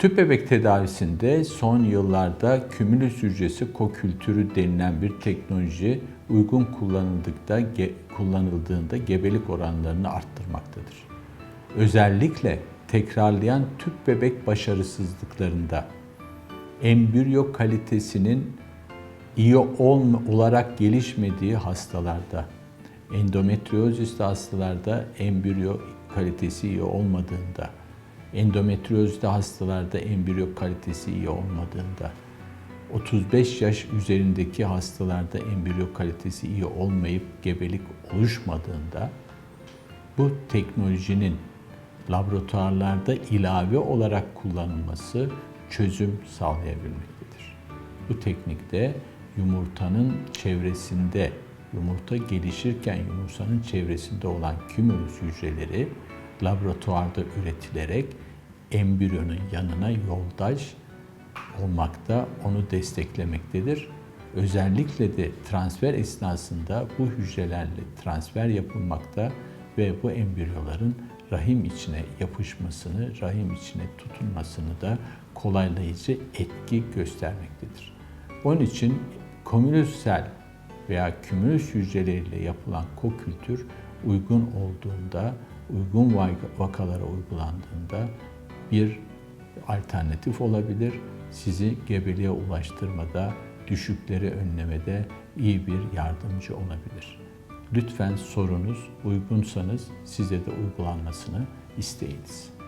Tüp bebek tedavisinde son yıllarda kümülüs hücresi kokültürü denilen bir teknoloji uygun kullanıldıkta, ge- kullanıldığında gebelik oranlarını arttırmaktadır. Özellikle tekrarlayan tüp bebek başarısızlıklarında embriyo kalitesinin iyi olma, olarak gelişmediği hastalarda, endometrioziste hastalarda embriyo kalitesi iyi olmadığında, endometriozite hastalarda embriyo kalitesi iyi olmadığında, 35 yaş üzerindeki hastalarda embriyo kalitesi iyi olmayıp gebelik oluşmadığında bu teknolojinin laboratuvarlarda ilave olarak kullanılması çözüm sağlayabilmektedir. Bu teknikte yumurtanın çevresinde, yumurta gelişirken yumurtanın çevresinde olan kümülüs hücreleri laboratuvarda üretilerek embriyonun yanına yoldaş olmakta, onu desteklemektedir. Özellikle de transfer esnasında bu hücrelerle transfer yapılmakta ve bu embriyoların rahim içine yapışmasını, rahim içine tutunmasını da kolaylayıcı etki göstermektedir. Onun için komünüsel veya kümülüs hücreleriyle yapılan kokültür uygun olduğunda, uygun vakalara uygulandığında bir alternatif olabilir. Sizi gebeliğe ulaştırmada, düşükleri önlemede iyi bir yardımcı olabilir. Lütfen sorunuz uygunsanız size de uygulanmasını isteyiniz.